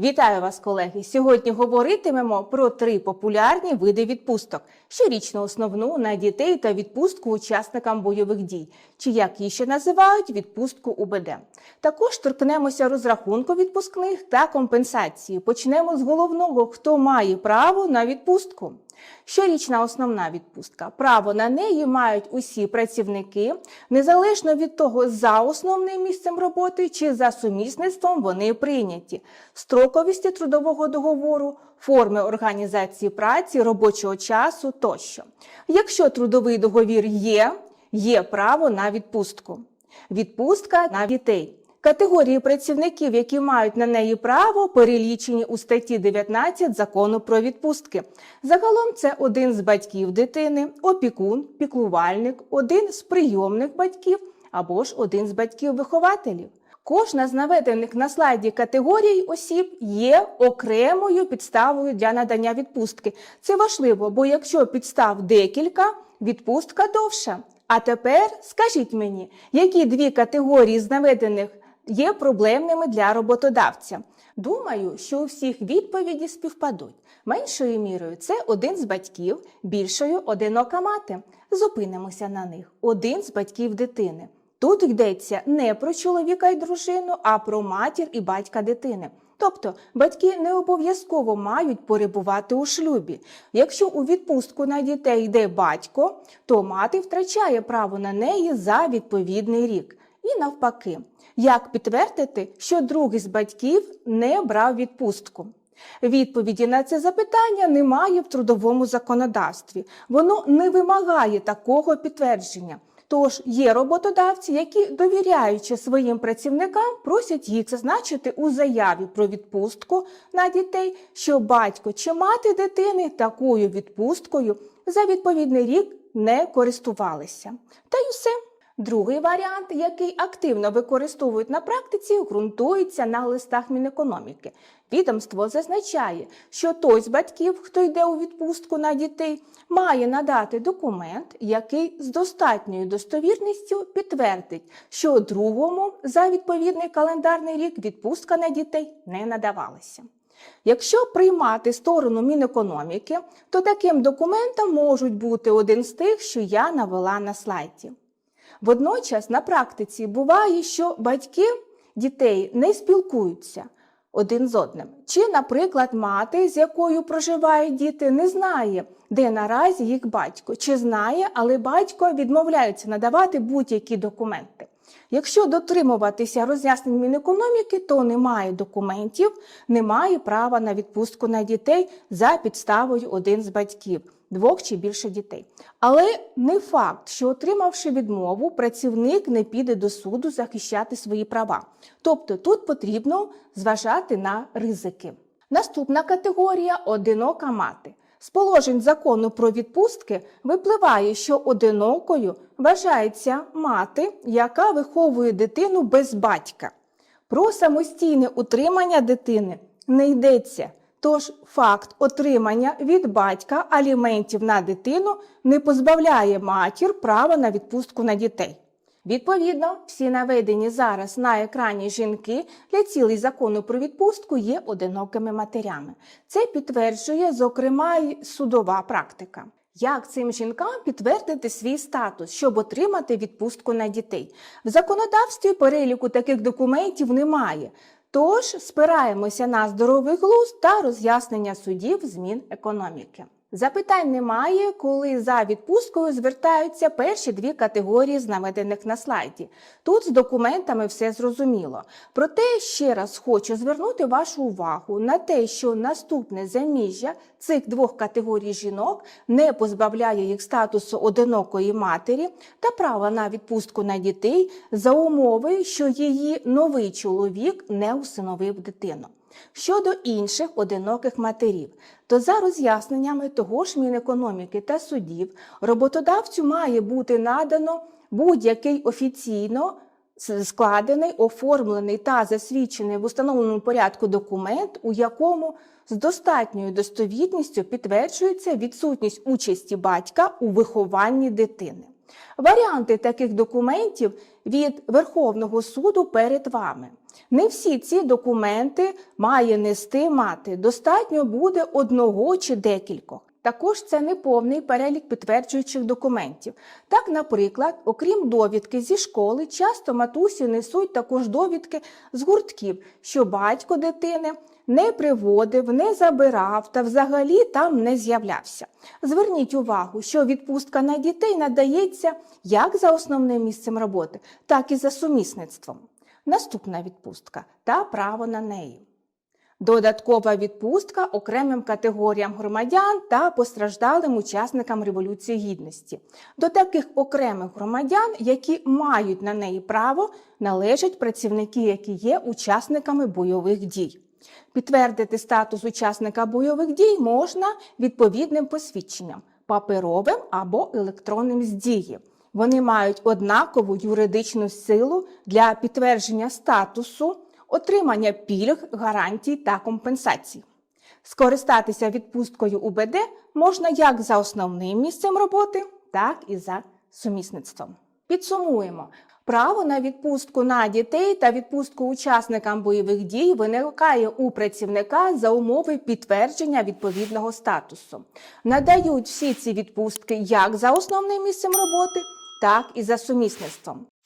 Вітаю вас, колеги! Сьогодні говоритимемо про три популярні види відпусток: щорічну основну на дітей та відпустку учасникам бойових дій, чи як її ще називають відпустку УБД. Також торкнемося розрахунку відпускних та компенсації. Почнемо з головного, хто має право на відпустку. Щорічна основна відпустка. Право на неї мають усі працівники, незалежно від того, за основним місцем роботи чи за сумісництвом вони прийняті, строковісті трудового договору, форми організації праці, робочого часу тощо. Якщо трудовий договір є, є право на відпустку. Відпустка на дітей. Категорії працівників, які мають на неї право, перелічені у статті 19 закону про відпустки. Загалом це один з батьків дитини, опікун, піклувальник, один з прийомних батьків або ж один з батьків-вихователів. Кожна з наведених на слайді категорій осіб є окремою підставою для надання відпустки. Це важливо, бо якщо підстав декілька, відпустка довша. А тепер скажіть мені, які дві категорії з наведених є проблемними для роботодавця? Думаю, що у всіх відповіді співпадуть. Меншою мірою це один з батьків, більшою одинока мати. Зупинимося на них. Один з батьків дитини. Тут йдеться не про чоловіка і дружину, а про матір і батька дитини. Тобто батьки не обов'язково мають перебувати у шлюбі. Якщо у відпустку на дітей йде батько, то мати втрачає право на неї за відповідний рік. І навпаки, як підтвердити, що другий з батьків не брав відпустку? Відповіді на це запитання немає в трудовому законодавстві. Воно не вимагає такого підтвердження. Тож є роботодавці, які, довіряючи своїм працівникам, просять їх зазначити у заяві про відпустку на дітей, що батько чи мати дитини такою відпусткою за відповідний рік не користувалися. Та й усе. Другий варіант, який активно використовують на практиці, ґрунтується на листах Мінекономіки. Відомство зазначає, що той з батьків, хто йде у відпустку на дітей, має надати документ, який з достатньою достовірністю підтвердить, що другому за відповідний календарний рік відпустка на дітей не надавалася. Якщо приймати сторону Мінекономіки, то таким документом можуть бути один з тих, що я навела на слайді. Водночас на практиці буває, що батьки дітей не спілкуються один з одним. Чи, наприклад, мати, з якою проживають діти, не знає, де наразі їх батько, чи знає, але батько відмовляється надавати будь-які документи. Якщо дотримуватися роз'яснень Мінекономіки, то немає документів, немає права на відпустку на дітей за підставою один з батьків, двох чи більше дітей. Але не факт, що отримавши відмову, працівник не піде до суду захищати свої права. Тобто тут потрібно зважати на ризики. Наступна категорія одинока мати. З положень закону про відпустки випливає, що одинокою вважається мати, яка виховує дитину без батька. Про самостійне утримання дитини не йдеться. Тож факт отримання від батька аліментів на дитину не позбавляє матір права на відпустку на дітей. Відповідно, всі наведені зараз на екрані жінки для цілей закону про відпустку є одинокими матерями. Це підтверджує, зокрема, й судова практика. Як цим жінкам підтвердити свій статус, щоб отримати відпустку на дітей? В законодавстві переліку таких документів немає. Тож спираємося на здоровий глузд та роз'яснення судів змін економіки. Запитань немає, коли за відпусткою звертаються перші дві категорії з наведених на слайді. Тут з документами все зрозуміло. Проте ще раз хочу звернути вашу увагу на те, що наступне заміжжя цих двох категорій жінок не позбавляє їх статусу одинокої матері та права на відпустку на дітей за умови, що її новий чоловік не усиновив дитину. Щодо інших одиноких матерів, то за роз'ясненнями того ж Мінекономіки та судів роботодавцю має бути надано будь-який офіційно складений, оформлений та засвідчений в установленому порядку документ, у якому з достатньою достовірністю підтверджується відсутність участі батька у вихованні дитини. Варіанти таких документів від Верховного суду перед вами. Не всі ці документи має нести мати. Достатньо буде одного чи декількох. Також це не повний перелік підтверджуючих документів. Так, наприклад, окрім довідки зі школи, часто матусі несуть також довідки з гуртків, що батько дитини не приводив, не забирав та взагалі там не з'являвся. Зверніть увагу, що відпустка на дітей надається як за основним місцем роботи, так і за сумісництвом. Наступна відпустка та право на неї. Додаткова відпустка окремим категоріям громадян та постраждалим учасникам Революції Гідності. До таких окремих громадян, які мають на неї право, належать працівники, які є учасниками бойових дій. Підтвердити статус учасника бойових дій можна відповідним посвідченням паперовим або електронним з дії. Вони мають однакову юридичну силу для підтвердження статусу, отримання пільг, гарантій та компенсацій. Скористатися відпусткою УБД можна як за основним місцем роботи, так і за сумісництвом. Підсумуємо. Право на відпустку на дітей та відпустку учасникам бойових дій виникає у працівника за умови підтвердження відповідного статусу. Надають всі ці відпустки як за основним місцем роботи, так і за сумісництвом.